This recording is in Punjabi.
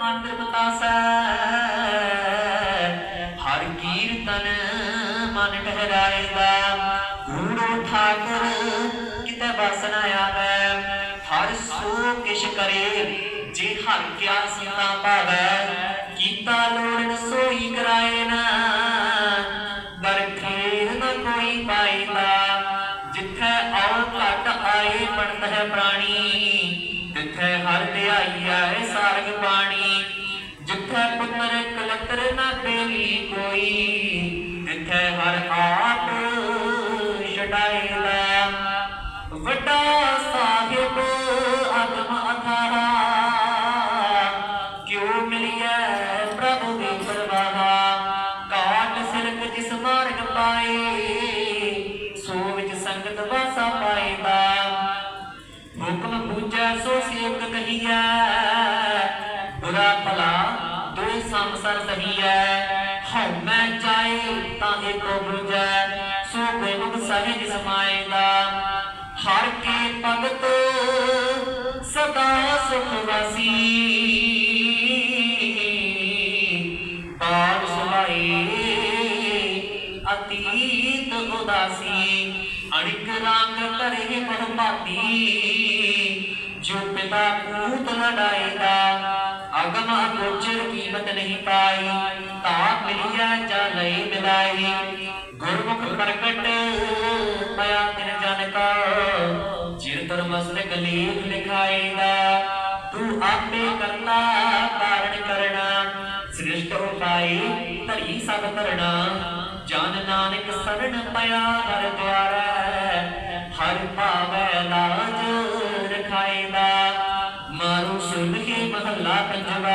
ਮੰਦਰ ਬਤਾਸੈ। ਹਰ ਕੀਰਤਨ ਮਨ ਠਹਿਰਾਏਗਾ ਗੂੜੋ ਠਾਕੁਰ ਕਿਤੇ ਬਸ ਆਵੈ। ਹਰ ਸੋ ਕਿਛ ਕਰੇ, ਜੇ ਹਰ ਕਿਆ ਸੀਤਾ ਭਾਵੈ ਕੀਤਾ ਲੋੜਨ ਸੋਈ ਕਰਾਏ ਨਾ ਬਰਖੇਰ ਨ ਕੋਈ ਪਾਇਦਾ ਜਿੱਥੇ ਆਉ ਘਟ ਆਏ ਬਣਤ ਹੈ ਪ੍ਰਾਣੀ, ਤਿੱਥੈ ਹਰ ਧਿਆਈ ਸਾਰਗ ਬਾਣੀ ਜਿੱਥੈ ਪੁੱਤਰ ਕਲਤਰ ਨਾ ਦੇਵੀ ਕੋਈ। ਇੱਥੇ ਹਰ ਆਪ ਛਡਾਈਦਾ ਵੱਡਾ ਸਾਹਿਬ ਆਤਮ ਅਥਾਹ ਕਿਉ ਮਿਲਿਐ ਪ੍ਰਭੂ ਦੀ ਪਰਵਾਹਾ? ਕਾਟ ਸਿਰਕ ਜਿਸ ਮਾਰਗ ਪਾਏ, ਸੋ ਵਿੱਚ ਸੰਗਤ ਵਾਸਾ ਪਾਏਗਾ ਹੁਕਮ ਪੂਜਾ ਸੋ ਸੇਵਕ ਕਹੀਆ ਬੁਰਾ ਸੰਸਰ ਸਹੀਐ ਹਉ ਮੈਂ ਜਾਏ ਤਾਂ ਏਕੋ ਬੁਝੈ ਸੋ ਗੁਰੂ ਸਹਿਜ ਸਮਾਏਗਾ ਹਰ ਕੇ ਭਗਤ ਸਦਾ ਸੁਖ ਵਾਸੀ ਪਾਰ ਸੁਭਾਈ ਅਤੀਤ ਉਦਾਸੀ। ਅੜਿਕ ਰੰਗ ਕਰੇ ਬਰਬਾਦੀ ਜੋ ਪਿਤਾ ਪੂਤ ਲੜਾਏਗਾ ਅਗਮ ਨਹੀਂ ਪਾਈ ਤਾਂ ਮਿਲਿਆ ਜਾ ਮਿਲਾਈ। ਗੁਰਮੁਖ ਪ੍ਰਗਟ ਪਿਆ ਤਿਨ ਜਨ ਕਾ। ਜਿਰ ਤਰ ਮਸਲਕ ਲੇਖ ਲਿਖਾਏਗਾ ਤੂੰ ਆਪੇ ਕਰਨਾ ਕਾਰਣ ਕਰਣਾ ਸ੍ਰਿਸ਼ਟ ਉਪਾਈ ਧਰੀ ਸਭ ਕਰਣਾ ਜਨ ਨਾਨਕ ਸਰਣ ਪਿਆ ਹਰ ਦੁਆਰਾ। ਹਰ ਭਾਵੈ ਲਾਜ ਰਖਾਏਗਾ ਮਾਰੂ ਸੁਲਹੀ ਮਹੱਲਾ ਪੰਜਵਾ।